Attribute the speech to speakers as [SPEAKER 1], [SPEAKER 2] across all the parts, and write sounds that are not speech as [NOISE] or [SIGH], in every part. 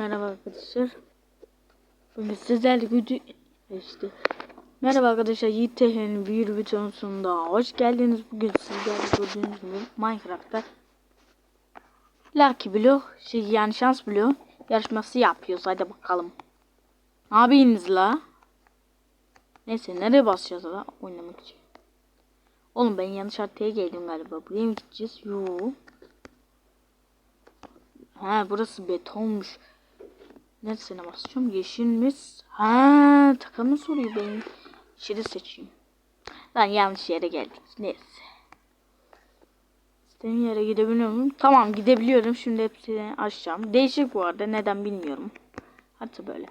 [SPEAKER 1] Merhaba arkadaşlar. Bugün sizlerle gücü işte. Merhaba arkadaşlar. Yiğit Tehen'in bir videosunda hoş geldiniz. Bugün sizlerle gördüğünüz gibi Minecraft'ta Lucky Blue şey yani şans Blue yarışması yapıyoruz. Hadi bakalım. Ne yapıyorsunuz la? Neyse nereye basacağız la oynamak için? Oğlum ben yanlış haritaya geldim galiba. Buraya mı gideceğiz? Yoo. Ha burası betonmuş. Neresine basacağım? Yeşil mi? Ha takımı soruyor benim. Yeşili seçeyim. Lan yanlış yere geldik. Neyse. İstediğim yere gidebiliyor muyum? Tamam gidebiliyorum. Şimdi hepsini açacağım. Değişik bu arada. Neden bilmiyorum. Hatta böyle.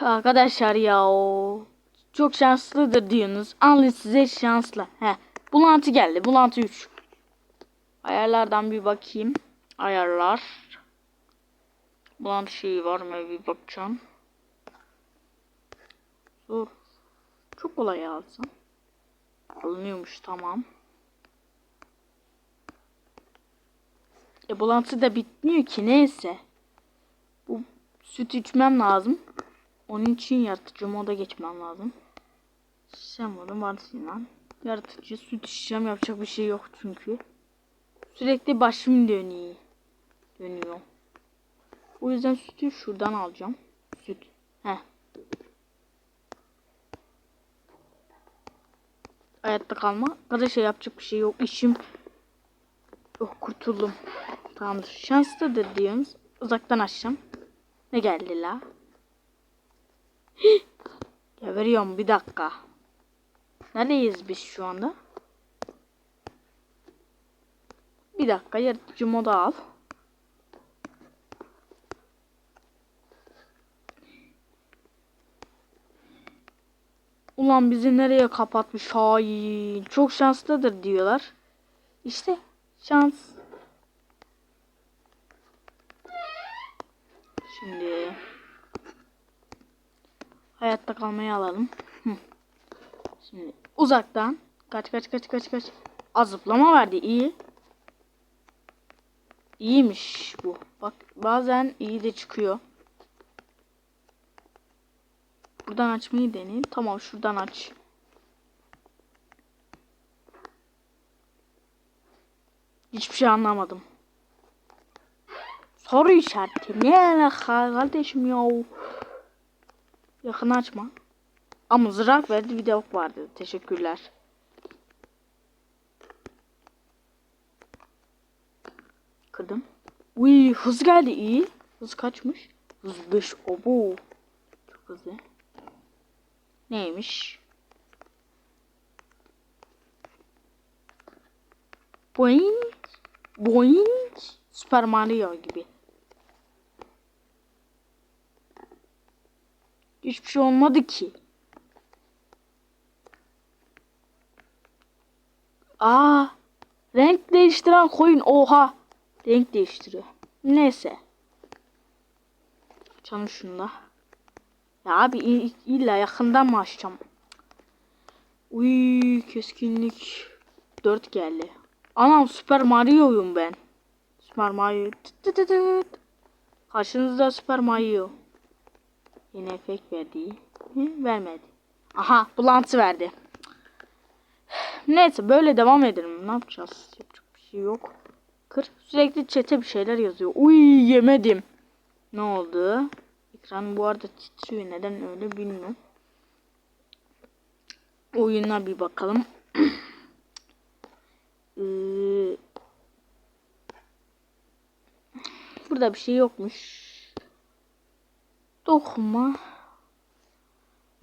[SPEAKER 1] Arkadaşlar ya o çok şanslıdır diyorsunuz. Alın size şanslı. He. Bulantı geldi. Bulantı 3. Ayarlardan bir bakayım. Ayarlar. Bulantı şeyi var mı bir bakacağım. Zor. Çok kolay alsam. Alınıyormuş tamam. E bulantı da bitmiyor ki neyse. Bu süt içmem lazım. Onun için yaratıcı moda geçmem lazım. Sen modu varsın lan. Yaratıcı süt içeceğim yapacak bir şey yok çünkü. Sürekli başım dönüyor. Dönüyor. O yüzden sütü şuradan alacağım. Süt. Heh. Hayatta kalma. Kada şey yapacak bir şey yok. İşim yok kurtuldum. Tamamdır. Şanslıdır diyorsunuz. Uzaktan açacağım. Ne geldi la? Geberiyorum bir dakika. Neredeyiz biz şu anda? Bir dakika yaratıcı moda al. Ulan bizi nereye kapatmış hain. Çok şanslıdır diyorlar. İşte şans. Şimdi hayatta kalmayı alalım. Şimdi uzaktan kaç kaç kaç kaç kaç. Az verdi iyi. İyiymiş bu. Bak bazen iyi de çıkıyor. Buradan açmayı deneyeyim. Tamam şuradan aç. Hiçbir şey anlamadım. Soru işareti. Ne alaka kardeşim ya? Yakın açma. Ama zırak verdi bir de ok vardı. Teşekkürler. Kırdım. Uy hız geldi iyi. Hız kaçmış? Hız 5. Obo. Çok hızlı. Neymiş? Boing. Boing. Super Mario gibi. Hiçbir şey olmadı ki. Aa, renk değiştiren koyun oha. Renk değiştiriyor. Neyse. Açalım şunu da. Ya abi illa yakından mı açacağım? Uy keskinlik 4 geldi. Anam Super Mario'yum ben. Super Mario. Tıt tıt tıt. Karşınızda Super Mario. Yine efekt verdi. Hı, vermedi. Aha bulantı verdi. Neyse böyle devam edelim. Ne yapacağız? Yapacak bir şey yok. Kır. Sürekli çete bir şeyler yazıyor. Uy yemedim. Ne oldu? Ekran bu arada titriyor. Neden öyle bilmiyorum. Oyuna bir bakalım. [CLEARS THROAT] ee, burada bir şey yokmuş. Dokuma.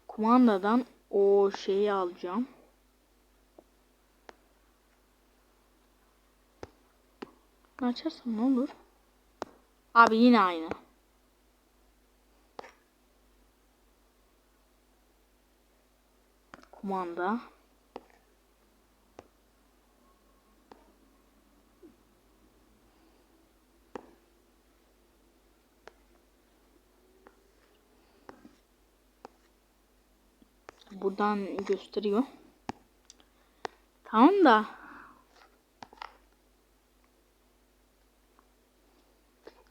[SPEAKER 1] Kumandadan o şeyi alacağım. Açarsam ne olur? Abi yine aynı. Kumanda. Buradan gösteriyor. Tamam da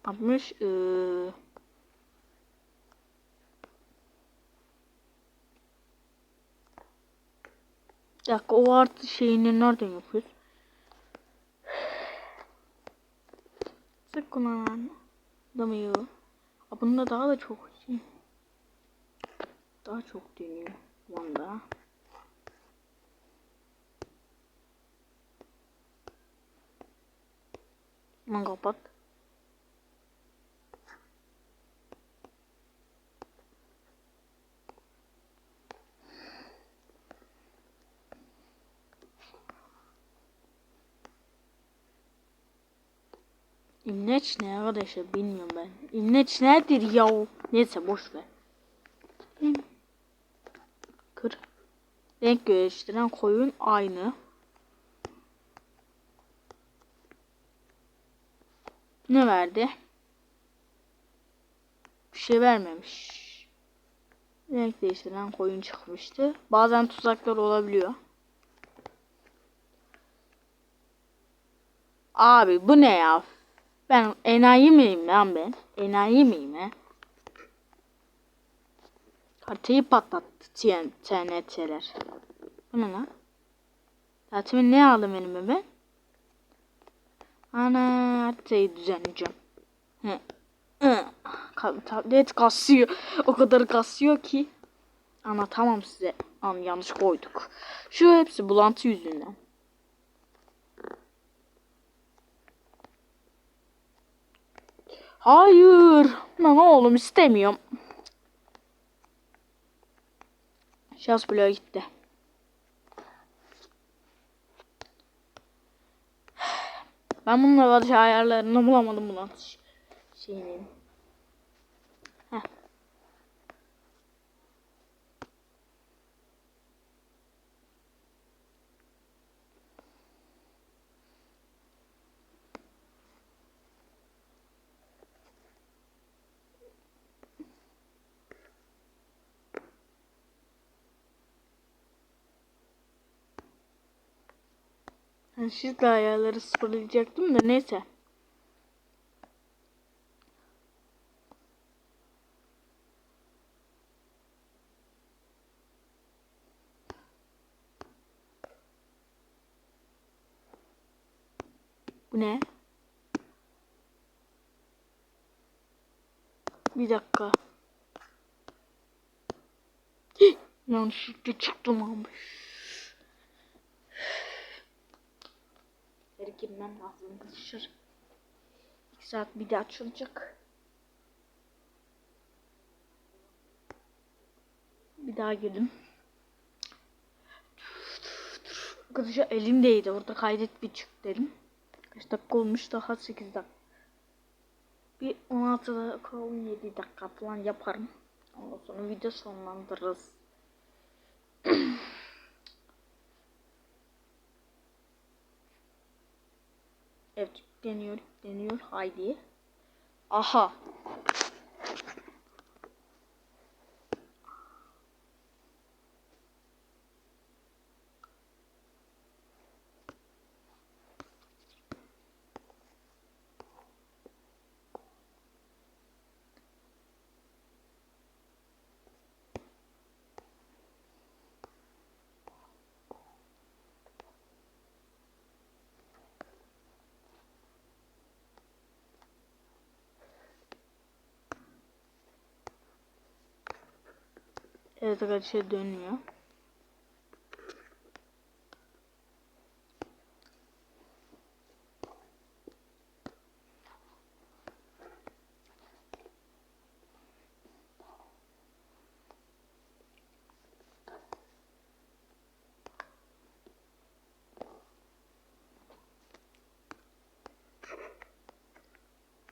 [SPEAKER 1] 60 eee Bir dakika o artı şeyini nereden yapıyoruz? Sık kullanan da mı iyi? Aa, Bunda daha da çok şey. Daha çok dönüyor. Bunda. Hemen kapat. İmleç ne arkadaşlar bilmiyorum ben. İmleç nedir ya? Neyse boş ver. Kır. Renk gösteren koyun aynı. Ne verdi? Bir şey vermemiş. Renk değiştiren koyun çıkmıştı. Bazen tuzaklar olabiliyor. Abi bu ne ya? Ben enayi miyim lan ben? Enayi miyim he? Haritayı patlattı TN TNT'ler. Bu ne lan? Zaten ne aldım elime ben? Ana haritayı düzenleyeceğim. Hı. Hı. Tablet kasıyor. O kadar kasıyor ki. Anlatamam size. An yanlış koyduk. Şu hepsi bulantı yüzünden. Hayır. Lan oğlum istemiyorum. Şans bloğa gitti. Ben bunun arkadaş ayarlarını bulamadım bunun şeyini. Ben şizle ayarları sıfırlayacaktım da neyse. Bu ne? Bir dakika. Yanlışlıkla çıktım abi. Geri girmem lazım arkadaşlar. 2 saat bir de açılacak. Bir daha girdim. Arkadaşlar elimdeydi. Orada kaydet bir çık dedim. Kaç dakika olmuş? Daha 8 dakika. Bir 16 dakika 17 dakika falan yaparım. Ondan sonra video sonlandırırız. Evet deniyor deniyor haydi. Aha. Evet arkadaşlar dönüyor.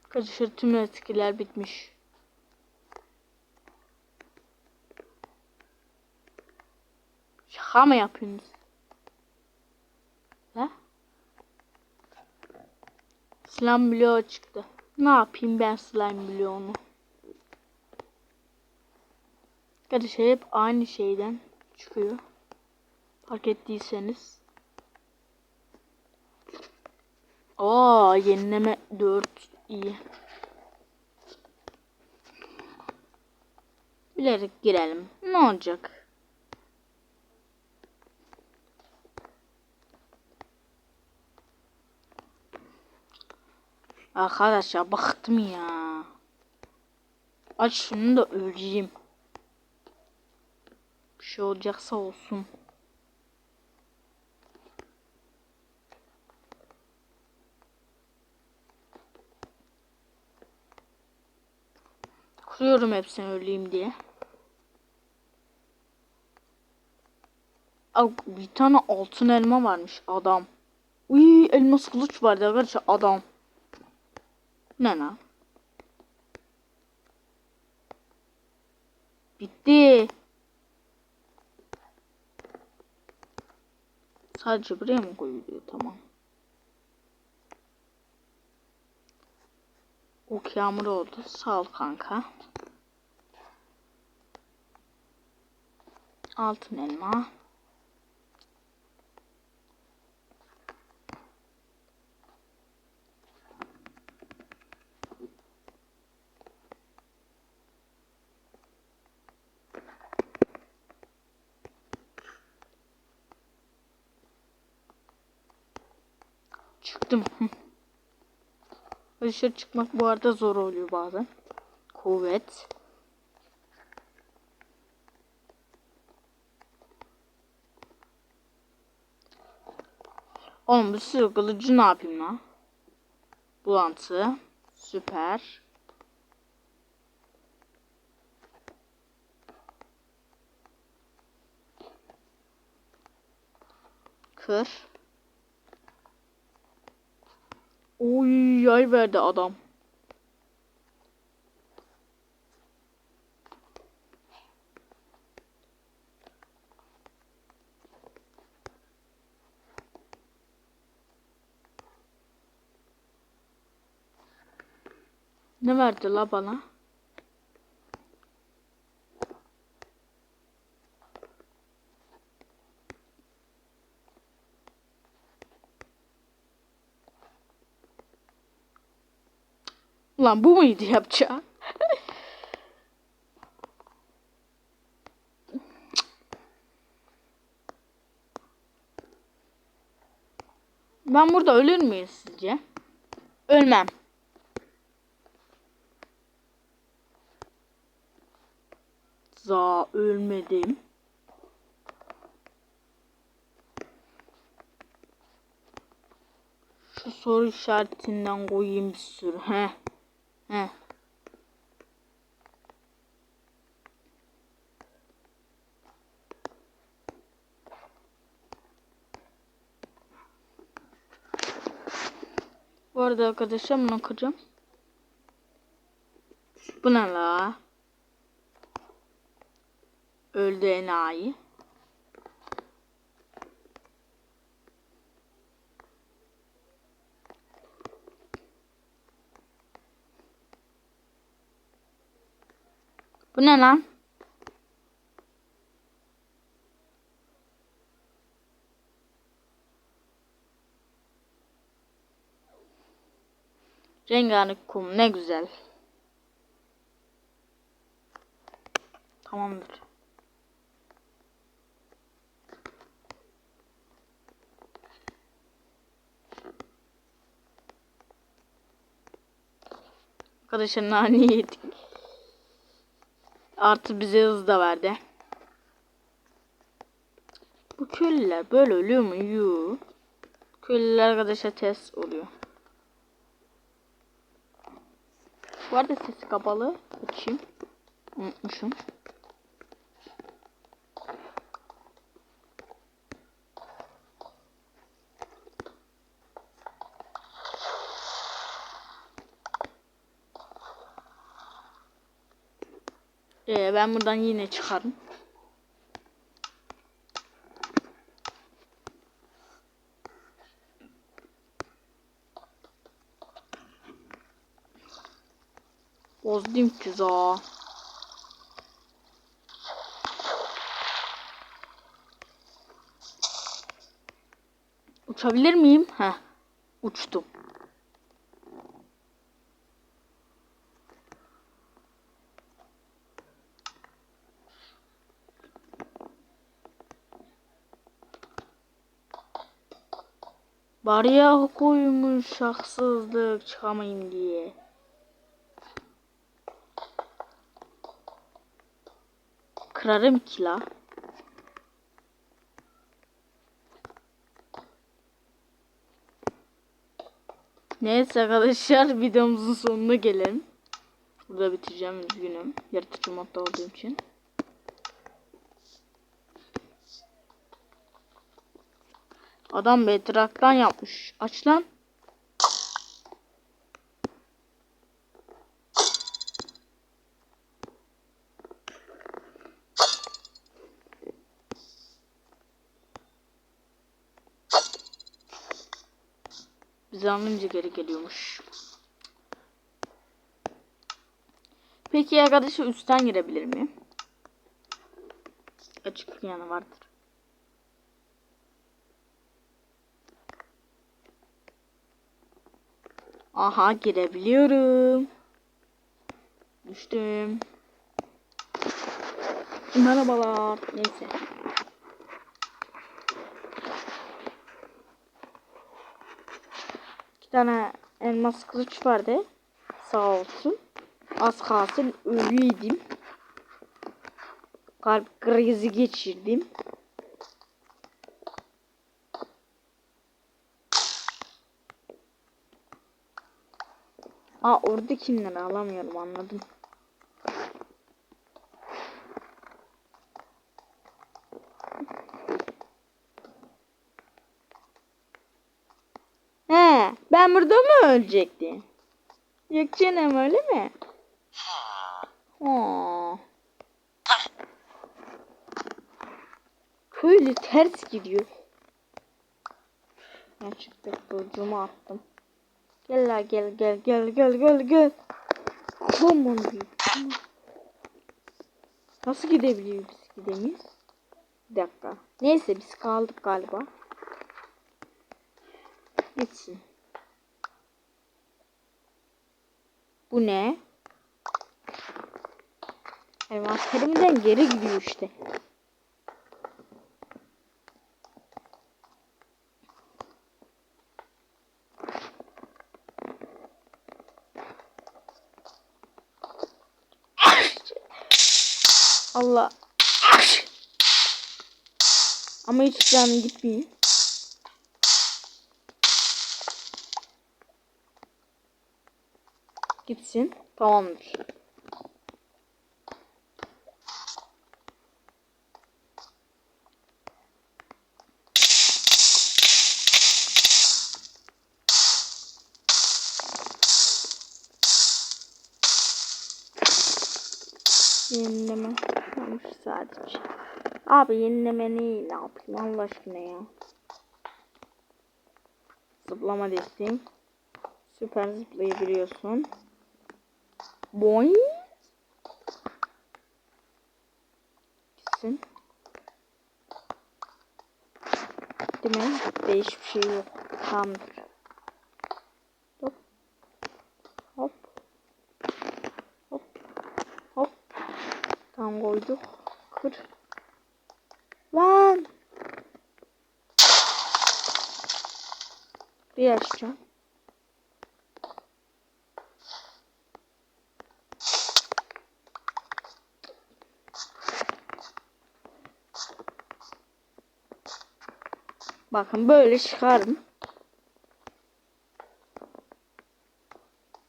[SPEAKER 1] Arkadaşlar tüm etkiler bitmiş. Şaka mı yapıyorsunuz? He? Slime bloğu çıktı. Ne yapayım ben slime bloğunu? Arkadaşlar şey hep aynı şeyden çıkıyor. Fark ettiyseniz. Aa yenileme 4 iyi. Bilerek girelim. Ne olacak? Arkadaşlar bıktım ya. Aç şunu da öleyim. Bir şey olacaksa olsun. Kuruyorum hepsini öleyim diye. Bir tane altın elma varmış adam. Uy elmas kılıç vardı arkadaşlar adam. Lan? Bitti. Sadece buraya mı koyuluyor? Tamam. Ok yağmur oldu. Sağ ol kanka. Altın elma. Çıktım. Hı. Dışarı çıkmak bu arada zor oluyor bazen. Kuvvet. Oğlum bu sürü kılıcı ne yapayım lan? Bulantı. Süper. Kır. Oy yay verdi adam. Ne verdi la bana? Ulan bu muydu yapacağı? ben burada ölür müyüm sizce? Ölmem. Za ölmedim. Şu soru işaretinden koyayım bir sürü. He. He. Bu arada arkadaşlar bunu kıracağım. Bu ne la? Öldü enayi. Bu ne lan? Rengarenk kum ne güzel. Tamamdır. Arkadaşlar nane yedik. Artı bize hız da verdi. Bu köylüler böyle ölüyor mu? Yoo. Köylüler arkadaşlar test oluyor. Bu arada sesi kapalı. Açayım. Unutmuşum. Ee, ben buradan yine çıkarım. Bozdum tuzağı. Uçabilir miyim? Heh. Uçtum. Bariyer koymuş haksızlık çıkamayayım diye. Kırarım ki la. Neyse arkadaşlar videomuzun sonuna gelelim. Burada bitireceğim üzgünüm. Yaratıcı modda olduğum için. Adam betraktan yapmış. Aç lan. Bizi anlayınca geri geliyormuş. Peki arkadaşlar üstten girebilir miyim? Açık yanı vardır. Aha girebiliyorum. Düştüm. Merhabalar. Neyse. İki tane elmas kılıç vardı. Sağ olsun. Az kalsın ölüydüm. Kalp krizi geçirdim. Aa oradakileri alamıyorum anladım. He, ben burada mı ölecektim? Yok canım öyle mi? Aa. Köylü ters gidiyor. Gerçekten kılıcımı attım. Gel la gel gel gel gel gel gel. Aman. Nasıl gidebiliyor biz gidemeyiz? Bir dakika. Neyse biz kaldık galiba. Gitsin. Bu ne? Envanterimden geri gidiyor işte. Allah. Ama hiç canım gitmiyor. Gitsin. Tamamdır. Yenileme olmuş sadece. Abi yenileme ne, yapayım Allah aşkına ya. Zıplama desteğim. Süper zıplayabiliyorsun. Boing. Gitsin. Değil mi? Değişik bir şey yok. Tamamdır. Tam koyduk. Kır. Lan. Bir açacağım. Bakın böyle çıkarım.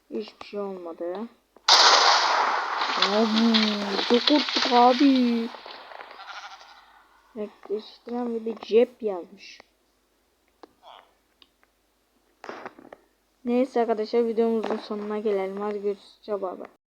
[SPEAKER 1] Hiçbir şey olmadı. Abi, çok korktuk abi. Yaklaştıran bir de cep yazmış. Neyse arkadaşlar videomuzun sonuna gelelim. Hadi görüşürüz. Bye.